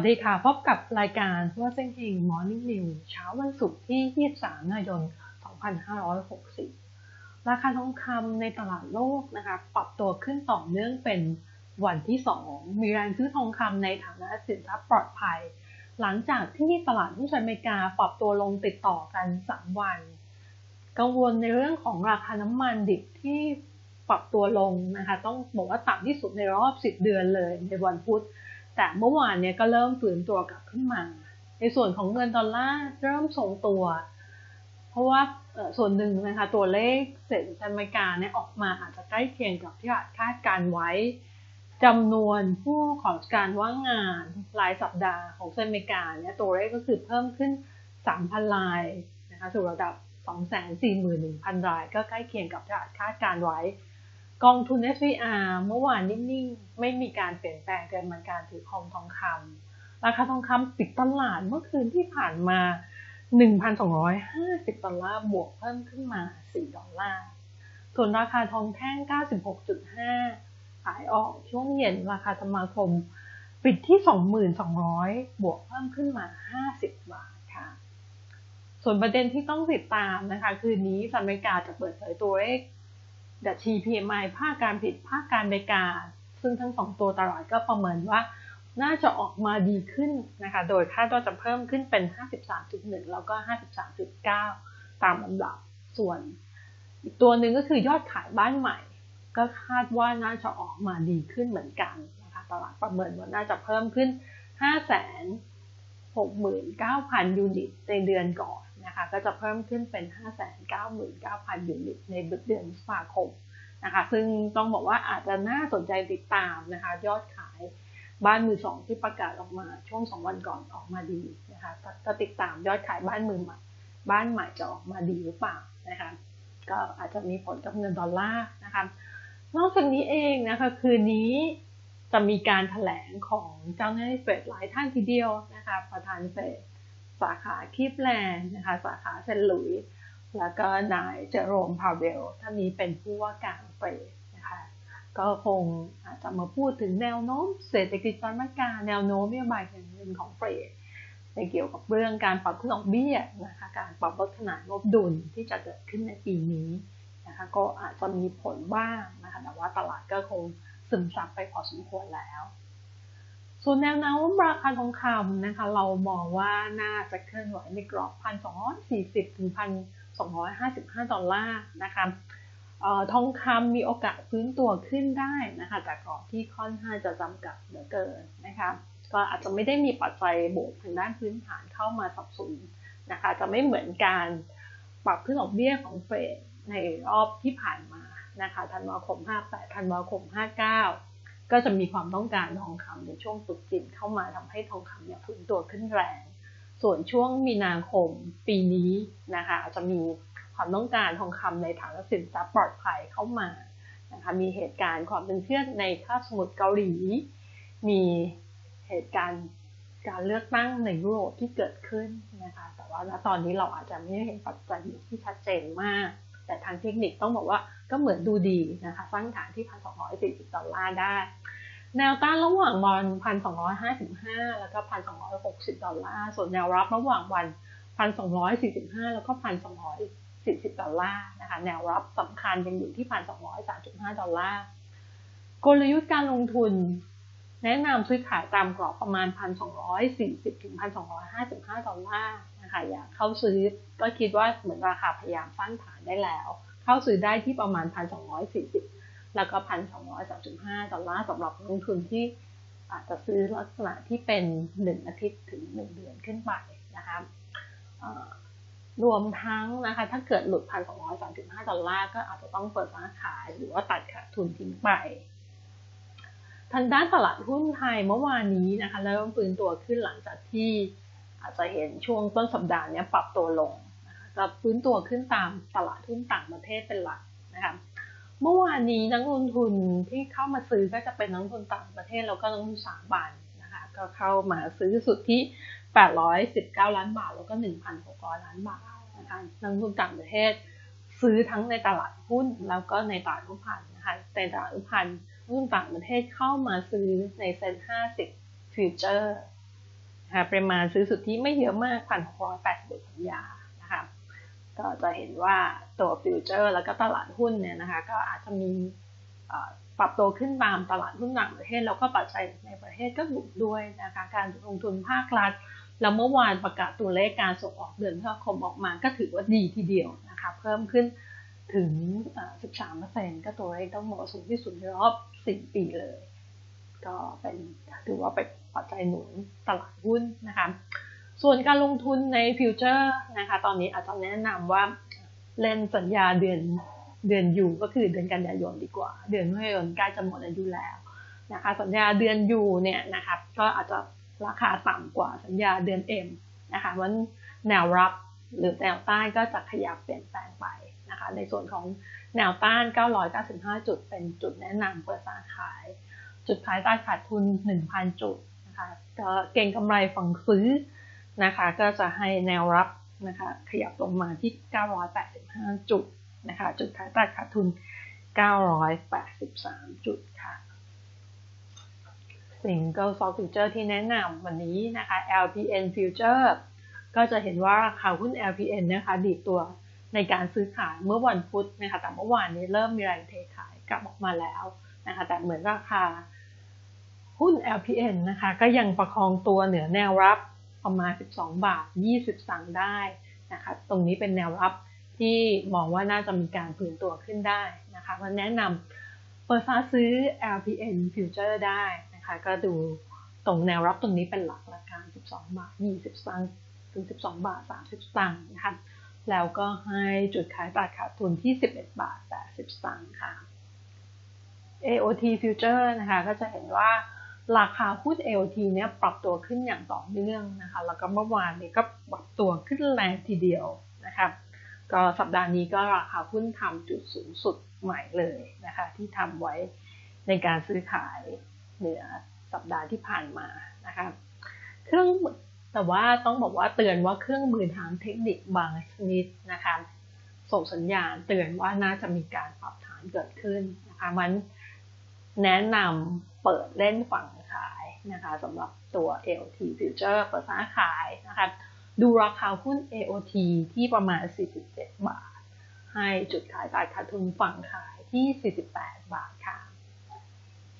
วัสดีค่ะ พบกับรายการทั่วเส้นเฮง Morning New เช้าวันศุกร์ที่ 23กันยายน 2560 ราคาทองคำในตลาดโลกนะคะ ปรับตัวขึ้นต่อเนื่องเป็นวันที่ 2 มีแรงซื้อทองคำในฐานะสินทรัพย์ปลอดภัย หลังจากที่ตลาดหุ้นสหรัฐอเมริกาปรับตัวลงติดต่อกัน 3 วัน กังวลในเรื่องของราคาน้ำมันดิบที่ปรับตัวลงนะคะ ต้องบอกว่าต่ำที่สุดในรอบ 10 เดือนเลยในวันพุธ แต่เมื่อวานเนี่ยก็เริ่มฝืนตัวกลับขึ้นมา ในส่วนของเงินดอลลาร์เริ่มทรงตัว เพราะว่าส่วนหนึ่งนะคะตัวเลขเศรษฐกิจอเมริกาเนี่ยออกมาอาจจะใกล้เคียงกับที่คาดการไว้จำนวนผู้ขอการว่างงานรายสัปดาห์ของอเมริกาเนี่ยตัวเลขก็คือเพิ่มขึ้น 3,000 รายนะคะสู่ระดับ 241,000 ราย ก็ใกล้เคียงกับที่คาดการไว้ กองทุน SVR เมื่อวานนิ่งๆ ไม่มีการเปลี่ยนแปลงเกินมันการถือครองทองคำราคาทองคำปิดตลาดเมื่อคืนที่ผ่านมา 1,250 ดอลลาร์บวกเพิ่มขึ้นมา 4 ดอลลาร์ ส่วนราคาทองแท่ง 96.5 ขายออกช่วงเย็นราคาสมาคม ปิดที่ 2,200 บวกเพิ่มขึ้นมา 50 บาทค่ะ ส่วนประเด็นที่ต้องติดตามนะคะ คืนนี้สหรัฐอเมริกาจะเปิดเผยตัวเลข ดัชนี PMI ภาคการผลิตภาคการบริการ ซึ่งทั้งสองตัวตลาดก็ประเมินว่าน่าจะออกมาดีขึ้นนะคะ โดยคาดว่าจะเพิ่มขึ้นเป็น 53.1 แล้วก็ 53.9 ตามลำดับ ส่วน อีกตัวหนึ่งก็คือยอดขายบ้านใหม่ ก็คาดว่าน่าจะออกมาดีขึ้นเหมือนกันนะคะตลาดประเมินว่าน่าจะเพิ่มขึ้น 569,000 ยูนิตในเดือนก่อน นะคะก็จะเพิ่มขึ้นเป็น 599,000 ยูนิตในเดือนสภาคมนะคะซึ่งต้องบอกว่าอาจจะน่าสนใจติดตามนะคะยอดขายบ้านมือสองที่ประกาศออกมาช่วงสองวันก่อนออกมาดีนะคะก็ติดตามยอดขายบ้านมือใหม่บ้านใหม่จะออกมาดีหรือเปล่านะคะก็อาจจะมีผลกับเงินดอลลาร์นะคะนอกจากนี้เองนะคะคืนนี้จะมีการถแถลงของเจ้าหน้าที่เฟดหลายท่านทีเดียวนะคะประธานเฟด สาขาคีฟแลนด์นะคะสาขาเซนหลุยแล้วก็นายเจอโรมพาเวลท่านนี้เป็นผู้ว่าการเฟดนะคะก็คงอาจจะมาพูดถึงแนวโน้มเศรษฐกิจสหรัฐอเมริกาแนวโน้มนโยบายการเงินของเฟดในเกี่ยวกับเรื่องการปรับขึ้นดอกเบี้ยนะคะการปรับลดขนาดงบดุลที่จะเกิดขึ้นในปีนี้นะคะก็อาจจะมีผลบ้างนะคะแต่ว่าตลาดก็คงซึมซับไปพอสมควรแล้ว ส่วนแนวโน้มราคาทองคำนะคะ เรามองว่าน่าจะเคลื่อนไหวในกรอบ1,240ถึง1,255ดอลลาร์นะคะทองคำมีโอกาสฟื้นตัวขึ้นได้นะคะจากกรอบที่ค่อนข้างจะจำกัดเหลือเกินนะคะก็อาจจะไม่ได้มีปัจจัยบวกทางด้านพื้นฐานเข้ามาสับสนนะคะจะไม่เหมือนการปรับขึ้นดอกเบี้ยของเฟดในรอบที่ผ่านมานะคะธันวาคม 58ธันวาคม 59 ก็จะมีความต้องการทองคำในช่วงตุดจีนเข้ามาทำให้ทองคำเนี่ยฟื้นตัวขึ้นแรง ส่วนช่วงมีนาคมปีนี้นะคะจะมีความต้องการทองคำในฐานะสินทรัพย์ปลอดภัยเข้ามานะคะมีเหตุการณ์ความเป็นเชื่อในคาบสมุทรเกาหลี มีเหตุการณ์การเลือกตั้งในยุโรปที่เกิดขึ้นนะคะ แต่ว่าณตอนนี้เราอาจจะไม่เห็นปัจจัยที่ชัดเจนมาก แต่ทางเทคนิคต้องบอกว่าก็เหมือนดูดีนะคะสร้างฐานที่ 1,240 ดอลลาร์ได้ แนวต้านระหว่างวัน 1,255 แล้วก็ 1,260 ดอลลาร์ ส่วนแนวรับระหว่างวัน 1,245 แล้วก็ 1,240 ดอลลาร์นะคะแนวรับสำคัญยังอยู่ที่ 1,235 ดอลลาร์กลยุทธ์การลงทุนแนะนำซื้อขายตามกรอบประมาณ 1,240 ถึง 1,255 ดอลลาร์ นะคะอยากเข้าซื้อ ก็คิดว่าเหมือนราคาพยายามสร้างฐานได้แล้ว เข้าซื้อได้ที่ประมาณ 1,240 แล้วก็พันสองร้อยสามสิบห้าดอลลาร์สำหรับลงทุนที่อาจจะซื้อลักษณะที่เป็นหนึ่งอาทิตย์ถึงหนึ่งเดือนขึ้นไปนะคะรวมทั้งนะคะถ้าเกิดหลุดพันสองร้อยสามสิบห้าดอลลาร์ก็อาจจะต้องเปิดร้านขายหรือว่าตัดขาดทุนทิ้งไป ทางด้านตลาดหุ้นไทยเมื่อวานนี้นะคะเริ่มฟื้นตัวขึ้นหลังจากที่ อาจจะเห็นช่วงต้นสัปดาห์นี้ปรับตัวลงนะคะก็ฟื้นตัวขึ้นตามตลาดหุ้นต่างประเทศเป็นหลักนะคะเมื่อวานนี้นักลงทุนที่เข้ามาซื้อก็จะเป็นนักลงทุนต่างประเทศแล้วก็นักลงทุนสามบาทนะคะก็เข้ามาซื้อสุดที่ 819 ล้านบาท แล้วก็ 1,600 ล้านบาทนะคะนักลงทุนต่างประเทศซื้อทั้งในตลาดหุ้นแล้วก็ในตลาดหุ้นพันนะคะในตลาดหุ้นพันนักลงทุนต่างประเทศเข้ามาซื้อในเซ็น50ฟิวเจอร์ ปริมาณซื้อสุทธิไม่เยอะมากพันหกร้อยแปดสิบสัญญานะคะก็จะเห็นว่าตัวฟิวเจอร์แล้วก็ตลาดหุ้นเนี่ยนะคะก็อาจจะมีปรับตัวขึ้นตามตลาดหุ้นต่างประเทศแล้วก็ปัจจัยในประเทศก็หนุนด้วยนะคะการลงทุนภาครัฐแล้วเมื่อวานประกาศตัวเลขการส่งออกเดือนพฤษภาคมออกมาก็ถือว่าดีทีเดียวนะคะเพิ่มขึ้นถึง 13%ก็ตัวเลขต้องบอกสูงที่สุดในรอบ 10 ปีเลย ก็เป็นถือว่าเป็นปัจจัยหนุนตลาดหุ้นนะคะ ส่วนการลงทุนในฟิวเจอร์นะคะ ตอนนี้อาจจะแนะนำว่าเล่นสัญญาเดือนเดือนอยู่ก็คือเดือนกันยายนดีกว่า เดือนมิถุนายนใกล้จะหมดอายุแล้วนะคะ สัญญาเดือนอยู่เนี่ยนะคะก็อาจจะราคาต่ำกว่าสัญญาเดือน M นะคะวันแนวรับหรือแนวต้านก็จะขยับเปลี่ยนแปลงไปนะคะ ในส่วนของแนวต้าน 995 จุดเป็นจุดแนะนำเปิดกาขาย จุดขายตาขาดทุน 1,000 จุดนะคะก็เก่งกำไรฝั่งซื้อนะคะ ก็จะให้แนวรับนะคะ ขยับลงมาที่ 985 จุดนะคะ จุดขายตาขาดทุน 983 จุดค่ะ สิ่ง Go Stock Future ที่แนะนำวันนี้นะคะ LPN Future ก็จะเห็นว่าราคาหุ้น LPN นะคะ ดีตัวในการซื้อขายเมื่อวันพุธนะคะ แต่เมื่อวานนี้เริ่มมีแรงเทขายกลับออกมาแล้วนะคะ แต่เหมือนราคา หุ้น LPN นะคะก็ยังประคองตัวเหนือแนวรับประมาณ 12 บาท 20สตางได้นะคะตรงนี้เป็นแนวรับที่มองว่าน่าจะมีการพื้นตัวขึ้นได้นะคะมาแนะนำเปิดฟ้าซื้อ LPN Future ได้นะคะก็ดูตรงแนวรับตรงนี้เป็นหลักละกัน12 บาท 20สตางถึง 12 บาท 30สตางนะคะแล้วก็ให้จุดขายตลาดขาดทุนที่ 11 บาท 80สตางค่ะ AOT Future นะคะก็จะเห็นว่า ราคาหุ้น AOT เนี่ยปรับตัวขึ้นอย่างต่อเนื่องนะคะ แล้วก็เมื่อวานนี้ก็ปรับตัวขึ้นแรงทีเดียวนะคะก็สัปดาห์นี้ก็ราคาหุ้นทำจุดสูงสุดใหม่เลยนะคะ ที่ทำไว้ในการซื้อขายเหนือสัปดาห์ที่ผ่านมานะคะเครื่องแต่ว่าต้องบอกว่าเตือนว่าเครื่องมือทางเทคนิคบางชนิดนะคะส่งสัญญาณเตือนว่าน่าจะมีการปรับฐานเกิดขึ้นนะคะมันแนะนำเปิดเล่นฝั่ง นะคะสำหรับตัว AOT Future เปิดฟ้าขายนะคะดูราคาหุ้น AOT ที่ประมาณ 47 บาท ให้จุดขายตลาดขาดทุนฝั่งขายที่ 48 บาทค่ะ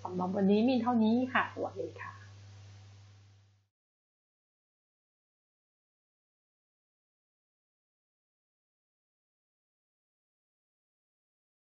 สำหรับวันนี้มีเท่านี้ค่ะ สวัสดีค่ะ